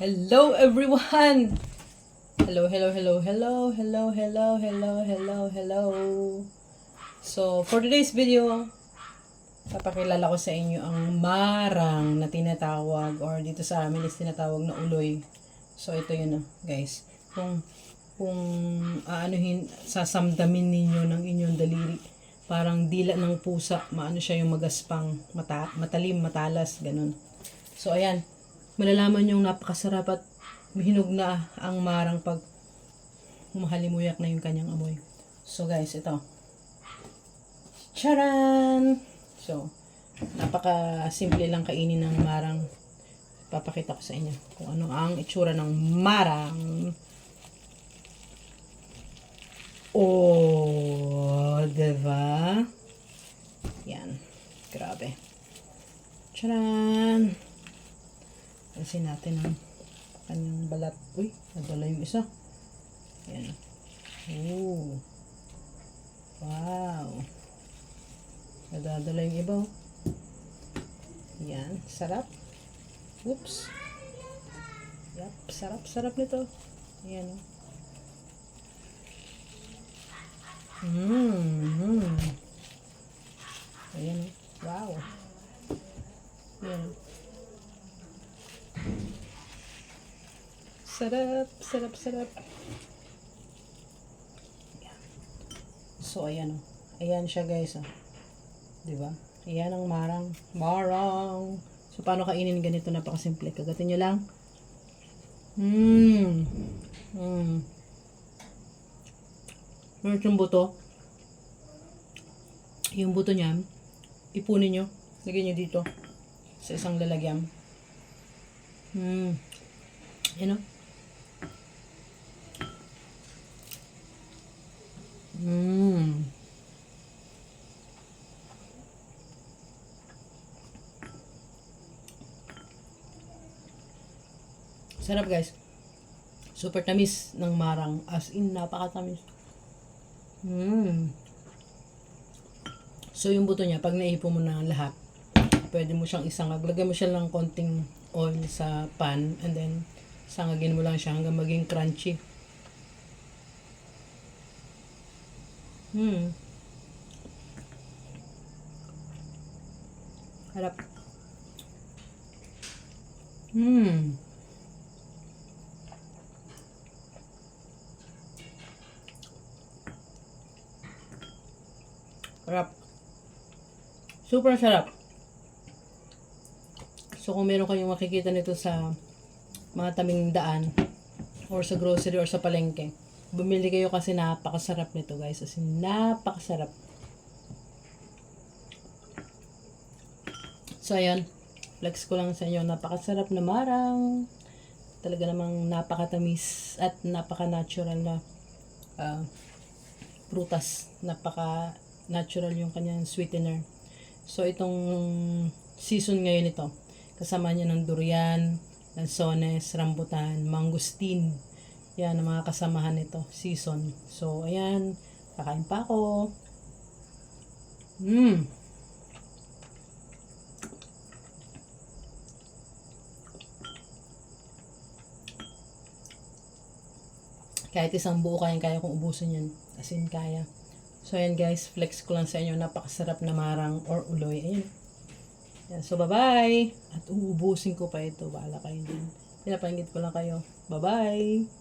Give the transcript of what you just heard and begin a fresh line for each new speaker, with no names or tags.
Hello everyone! Hello, hello, hello, hello, hello, hello, hello, hello, hello. So, for today's video, papakilala ko sa inyo ang marang na tinatawag or dito sa amin is tinatawag na uloy. So, ito yun, oh, guys. Kung kung aanuhin, sasamdamin ninyo ng inyong daliri. Parang dila ng pusa, maano siya yung magaspang, mata, matalim, matalas, ganun. So, ayan. Malalaman yung napakasarap at hinog na ang marang pag humahalimuyak na yung kanyang amoy. So, guys, ito. Charan! So, napaka-simple lang kainin ng marang. Papakita ko sa inyo kung ano ang itsura ng marang. Oh, diba? Yan. Grabe. Charan! Alisin natin ang kanyang balat. Uy, nadala yung isa. Yan. Oh. Wow. Nadadala yung iba. oh. Yan. Sarap. Oops. Yap. Sarap, sarap nito. Yan. oh. Mmm. Mm. Ayan. oh. Wow. Yan. Sarap, sarap, sarap. Ayan. So, ayan oh. Ayan siya guys oh. Di ba? Ayan ang marang. Marang. So, paano kainin ganito? Napakasimple. Kagatin nyo lang. Mmm. Mmm. Meron yung buto. Yung buto niya, ipunin nyo. Lagyan nyo dito. Sa isang lalagyan. Mmm. Yan o. Sarap guys. Super tamis ng marang. As in, napakatamis. Mmm. So, yung buto niya, pag naipo mo na lahat, pwede mo siyang isangag. Lagyan mo siya ng konting oil sa pan and then sangagin mo lang siya hanggang maging crunchy. Hmm. Harap. Hmm. Sarap. Super sarap. So kung meron kayong makikita nito sa mga taming daan or sa grocery or sa palengke, bumili kayo kasi napakasarap nito guys. As in, napakasarap. So ayan, flex ko lang sa inyo. Napakasarap na marang. Talaga namang napakatamis at napaka-natural na ah, prutas. Napaka-natural yung kanyang sweetener. So itong season ngayon ito, kasama niya ng durian, lansones, rambutan, mangustin. Yan ang mga kasamahan nito, season. So ayan, kakain pa ako. Mmm. Kahit isang buo kayang kaya kong ubusin yan. As in, kaya. So, ayan guys. Flex ko lang sa inyo. Napakasarap na marang or uloy. Ayan. Ayan. So, bye-bye. At uubusin ko pa ito. Bahala kayo din. Pinapahingit ko lang kayo. Bye-bye.